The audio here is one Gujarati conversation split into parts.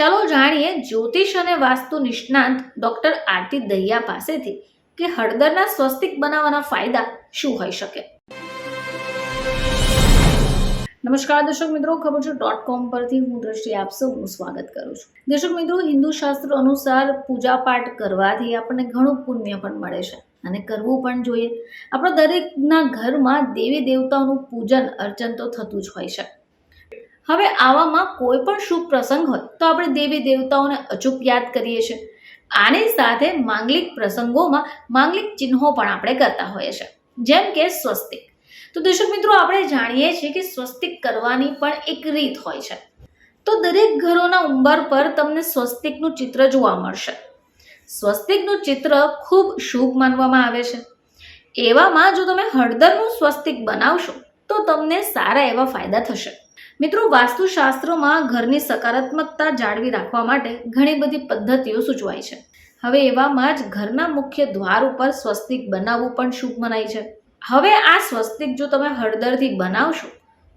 ચાલો જાણીએ જ્યોતિષ અને વાસ્તુ નિષ્ણાંત ડોક્ટર આરતી દહિયા પાસેથી કે હળદરના સ્વસ્તિક બનાવવાના ફાયદા શું હોઈ શકે. નમસ્કાર દર્શક મિત્રો, ખબર છે ડોટ કોમ પરથી હું દ્રષ્ટિ આપ સૌનું સ્વાગત કરું છું. દર્શક મિત્રો, હિન્દુ શાસ્ત્ર અનુસાર પૂજા પાઠ કરવાથી આપણને ઘણું પુણ્ય પણ મળે છે અને કરવું પણ જોઈએ. આપણા દરેકના ઘરમાં દેવી દેવતાઓનું પૂજન અર્ચન તો થતું જ હોય છે. હવે આવામાં કોઈ પણ શુભ પ્રસંગ હોય તો આપણે દેવી દેવતાઓને અચૂક યાદ કરીએ છીએ. આની સાથે માંગલિક પ્રસંગોમાં માંગલિક ચિહ્નો પણ આપણે કરતા હોઈએ છીએ. જેમ કે સ્વસ્તિક. તો દર્શક મિત્રો, આપણે જાણીએ છીએ કે સ્વસ્તિક કરવાની પણ એક રીત હોય છે. તો દરેક ઘરોના ઉંબર પર તમને સ્વસ્તિકનું ચિત્ર જોવા મળશે. સ્વસ્તિકનું ચિત્ર ખૂબ શુભ માનવામાં આવે છે. એવામાં જો તમે હળદરનું સ્વસ્તિક બનાવશો, તો તમને સારા એવા ફાયદા થશે. મિત્રો, વાસ્તુશાસ્ત્રમાં ઘરની સકારાત્મકતા જાળવી રાખવા માટે ઘણી બધી પદ્ધતિઓ સૂચવાય છે. હવે એવામાં જ ઘરના મુખ્ય દ્વાર ઉપર સ્વસ્તિક બનાવવું પણ શુભ મનાય છે. હવે આ સ્વસ્તિક જો તમે હળદરથી બનાવશો,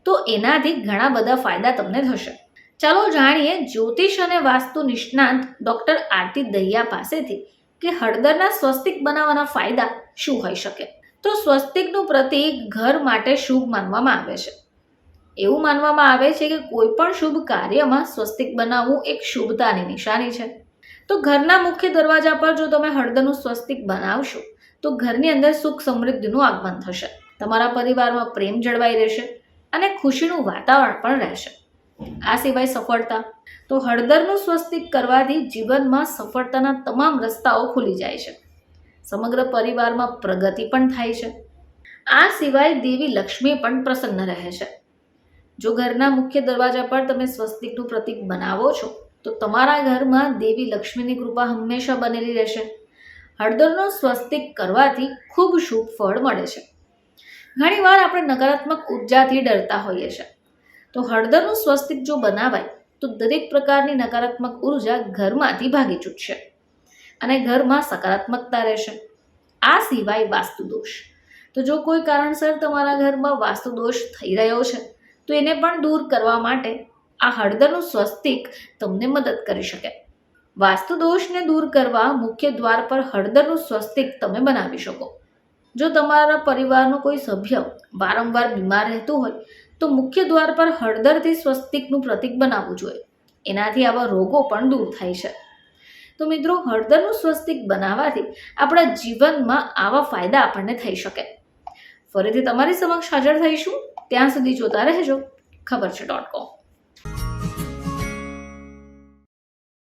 તો એનાથી ઘણા બધા ફાયદા તમને થશે. ચાલો જાણીએ જ્યોતિષ અને વાસ્તુ નિષ્ણાંત ડૉક્ટર આરતી દહિયા પાસેથી કે હળદરના સ્વસ્તિક બનાવવાના ફાયદા શું હોઈ શકે. તો સ્વસ્તિકનું પ્રતીક ઘર માટે શુભ માનવામાં આવે છે. એવું માનવામાં આવે છે કે કોઈ પણ શુભ કાર્યમાં સ્વસ્તિક બનાવવું એક શુભતાની નિશાની છે. તો ઘરના મુખ્ય દરવાજા પર જો તમે હળદરનું સ્વસ્તિક બનાવશો, તો ઘરની અંદર સુખ સમૃદ્ધિનું આગમન થશે. તમારા પરિવારમાં પ્રેમ જળવાઈ રહેશે અને ખુશીનું વાતાવરણ પણ રહેશે. આ સિવાય સફળતા. તો હળદરનું સ્વસ્તિક કરવાથી જીવનમાં સફળતાના તમામ રસ્તાઓ ખુલી જાય છે. સમગ્ર પરિવારમાં પ્રગતિ પણ થાય છે. આ સિવાય દેવી લક્ષ્મી પણ પ્રસન્ન રહે છે. જો ઘરના મુખ્ય દરવાજા પર તમે સ્વસ્તિકનું પ્રતીક બનાવો છો, તો તમારા ઘરમાં દેવી લક્ષ્મીની કૃપા હંમેશા બનેલી રહેશે. હળદરનો સ્વસ્તિક કરવાથી ખૂબ શુભ ફળ મળે છે. ઘણીવાર આપણે નકારાત્મક ઉર્જાથી ડરતા હોઈએ છીએ તો હળદરનું સ્વસ્તિક જો બનાવાય, તો દરેક પ્રકારની નકારાત્મક ઊર્જા ઘરમાંથી ભાગી છૂટશે અને ઘરમાં સકારાત્મકતા રહેશે. આ સિવાય વાસ્તુ દોષ તો જો કોઈ કારણસર તમારા ઘરમાં વાસ્તુ દોષ થઈ રહ્યો છે તો એને પણ દૂર કરવા માટે આ હળદરનું સ્વસ્તિક તમને મદદ કરી શકે. વાસ્તુ દોષને દૂર કરવા મુખ્ય દ્વાર પર હળદરનું સ્વસ્તિક તમે બનાવી શકો. જો તમારા પરિવારનો કોઈ સભ્ય વારંવાર બીમાર રહેતું હોય, તો મુખ્ય દ્વાર પર હળદરથી સ્વસ્તિકનું પ્રતીક બનાવવું જોઈએ. એનાથી આવા રોગો પણ દૂર થાય છે. તો મિત્રો, હળદરનું સ્વસ્તિક બનાવવાથી આપણા જીવનમાં આવા ફાયદા આપણને થઈ શકે. ફરીથી તમારી સમક્ષ હાજર થઈશું. ત્યાં સુધી જોતા રહેજો. ખબર છે ડોટ કોમ